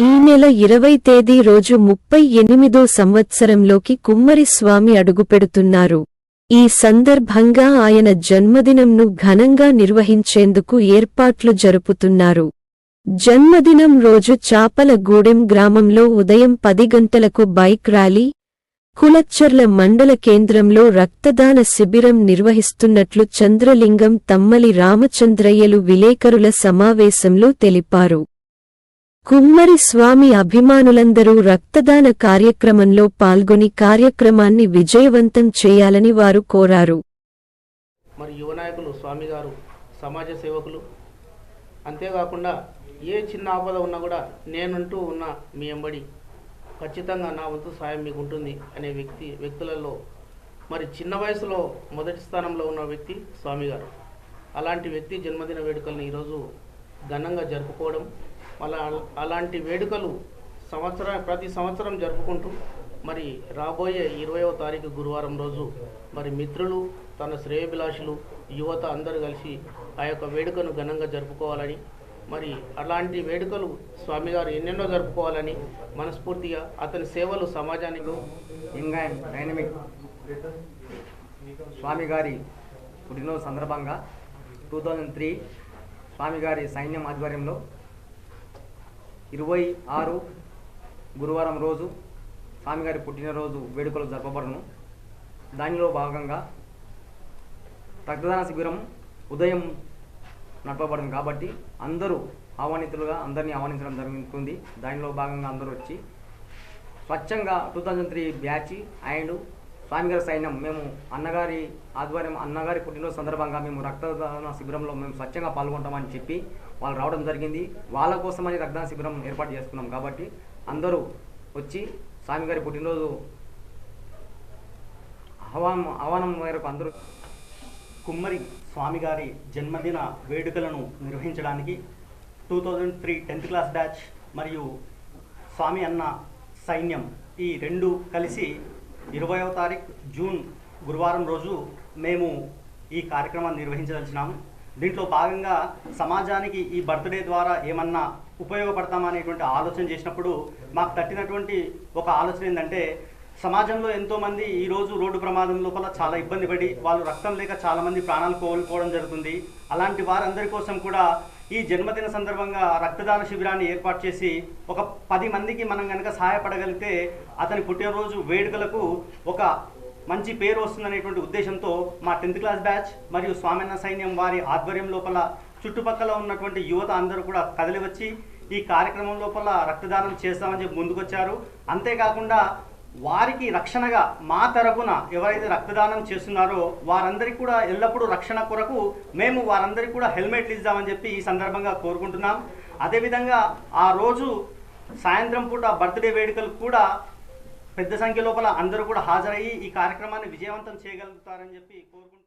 ఈ నెల ఇరవై తేదీ రోజు ముప్పై ఎనిమిదో సంవత్సరంలోకి కుమ్మరిస్వామి అడుగుపెడుతున్నారు. ఈ సందర్భంగా ఆయన జన్మదినంను ఘనంగా నిర్వహించేందుకు ఏర్పాట్లు జరుపుతున్నారు. జన్మదినం రోజు చాపలగూడెం గ్రామంలో ఉదయం పది గంటలకు బైక్ ర్యాలీ కులచ్చర్ల మండల కేంద్రంలో రక్తదాన శిబిరం నిర్వహిస్తున్నట్లు చంద్రలింగం తమ్మలి రామచంద్రయ్యలు విలేకరుల సమావేశంలో తెలిపారు. కుమ్మరి స్వామి అభిమానులందరూ రక్తదాన కార్యక్రమంలో పాల్గొని కార్యక్రమాన్ని విజయవంతం చేయాలని వారు కోరారు. మరి యువ నాయకులు స్వామి గారు సమాజ సేవకులు అంతేకాకుండా ఏ చిన్న ఆపద ఉన్నా కూడా నేనంటూ ఉన్న మీ ఎంబడి ఖచ్చితంగా నా వంతు సాయం మీకు ఉంటుంది అనే వ్యక్తి వ్యక్తులలో మరి చిన్న వయసులో మొదటి స్థానంలో ఉన్న వ్యక్తి స్వామి గారు అలాంటి వ్యక్తి జన్మదిన వేడుకలను ఈరోజు ఘనంగా జరుపుకోవడం మళ్ళా అలాంటి వేడుకలు సంవత్సరం ప్రతి సంవత్సరం జరుపుకుంటూ మరి రాబోయే ఇరవయవ తారీఖు గురువారం రోజు మరి మిత్రులు తన శ్రేయభిలాషులు యువత అందరూ కలిసి ఆ యొక్క వేడుకను ఘనంగా జరుపుకోవాలని మరి అలాంటి వేడుకలు స్వామి గారు ఎన్నెన్నో జరుపుకోవాలని మనస్ఫూర్తిగా అతని సేవలు సమాజానికి ఇంకా డైనమిక్ స్వామి గారి పుట్టినరోజు సందర్భంగా టూ థౌజండ్ త్రీ స్వామి గారి సైన్యం ఆధ్వర్యంలో ఇరవై ఆరు గురువారం రోజు స్వామి గారి పుట్టినరోజు వేడుకలు జరపబడను. దానిలో భాగంగా రక్తదాన శిబిరం ఉదయం నడపబడను కాబట్టి అందరూ ఆహ్వానితులుగా అందరినీ ఆహ్వానించడం జరుగుతుంది. దానిలో భాగంగా అందరూ వచ్చి స్వచ్ఛంగా two thousand three batch and స్వామిగారి సైన్యం మేము అన్నగారి ఆధ్వర్యం అన్నగారి పుట్టినరోజు సందర్భంగా మేము రక్తదాన శిబిరంలో మేము స్వచ్ఛంగా పాల్గొంటామని చెప్పి వాళ్ళు రావడం జరిగింది. వాళ్ళ కోసమని రక్తదాన శిబిరం ఏర్పాటు చేసుకున్నాం కాబట్టి అందరూ వచ్చి స్వామిగారి పుట్టినరోజు ఆహ్వానం ఆహ్వానం మేరకు అందరూ కుమ్మరి స్వామిగారి జన్మదిన వేడుకలను నిర్వహించడానికి two thousand three tenth class batch మరియు స్వామి అన్న సైన్యం ఈ రెండు కలిసి ఇరవయవ తారీఖు జూన్ గురువారం రోజు మేము ఈ కార్యక్రమాన్ని నిర్వహించదలిచినాము. దీంట్లో భాగంగా సమాజానికి ఈ బర్త్డే ద్వారా ఏమన్నా ఉపయోగపడతామనేటువంటి ఆలోచన చేసినప్పుడు మాకు తట్టినటువంటి ఒక ఆలోచన ఏంటంటే సమాజంలో ఎంతోమంది ఈరోజు రోడ్డు ప్రమాదం లోపల చాలా ఇబ్బంది పడి వాళ్ళు రక్తం లేక చాలామంది ప్రాణాలు కోల్పోవడం జరుగుతుంది. అలాంటి వారందరి కోసం కూడా ఈ జన్మదిన సందర్భంగా రక్తదాన శిబిరాన్ని ఏర్పాటు చేసి ఒక పది మందికి మనం కనుక సహాయపడగలిగితే అతని పుట్టినరోజు వేడుకలకు ఒక మంచి పేరు వస్తుందనేటువంటి ఉద్దేశంతో మా టెన్త్ క్లాస్ బ్యాచ్ మరియు స్వామిన్న సైన్యం వారి ఆధ్వర్యం లోపల చుట్టుపక్కల ఉన్నటువంటి యువత అందరూ కూడా కదిలి వచ్చి ఈ కార్యక్రమం లోపల రక్తదానం చేస్తామని చెప్పి ముందుకొచ్చారు. అంతేకాకుండా వారికి రక్షణగా మా తరపున ఎవరైతే రక్తదానం చేస్తున్నారో వారందరికీ కూడా ఎల్లప్పుడూ రక్షణ కొరకు మేము వారందరికీ కూడా హెల్మెట్లు ఇద్దామని చెప్పి ఈ సందర్భంగా కోరుకుంటున్నాం. అదేవిధంగా ఆ రోజు సాయంత్రం పూట బర్త్డే వేడుకలు కూడా పెద్ద సంఖ్య లోపల అందరూ కూడా హాజరయ్యి ఈ కార్యక్రమాన్ని విజయవంతం చేయగలుగుతారని చెప్పి కోరుకుంటున్నాను.